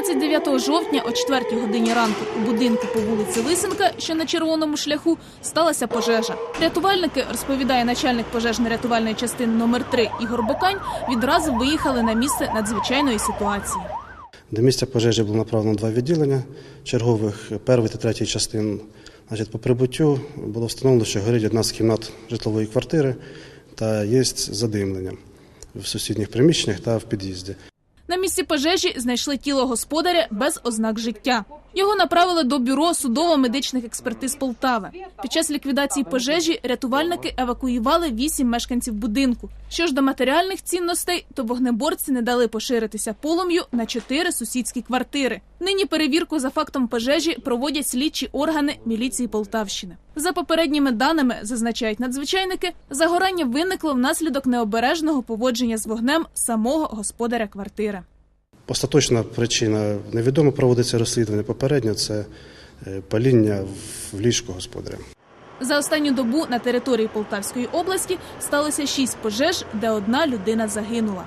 29 жовтня о 4 годині ранку у будинку по вулиці Лисенка, що на червоному шляху, сталася пожежа. Рятувальники, розповідає начальник пожежно-рятувальної частини номер 3 Ігор Бокань, відразу виїхали на місце надзвичайної ситуації. До місця пожежі було направлено два відділення чергових першої та третьої частин. Значить, по прибуттю було встановлено, що горить одна з кімнат житлової квартири та є задимлення в сусідніх приміщеннях та в під'їзді. На місці пожежі знайшли тіло господаря без ознак життя. Його направили до бюро судово-медичних експертиз Полтави. Під час ліквідації пожежі рятувальники евакуювали вісім мешканців будинку. Що ж до матеріальних цінностей, то вогнеборці не дали поширитися полум'ю на чотири сусідські квартири. Нині перевірку за фактом пожежі проводять слідчі органи міліції Полтавщини. За попередніми даними, зазначають надзвичайники, загорання виникло внаслідок необережного поводження з вогнем самого господаря квартири. Остаточна причина невідома проводиться розслідування. Попередньо це е, паління в ліжку господаря. За останню добу на території Полтавської області сталося шість пожеж, де одна людина загинула.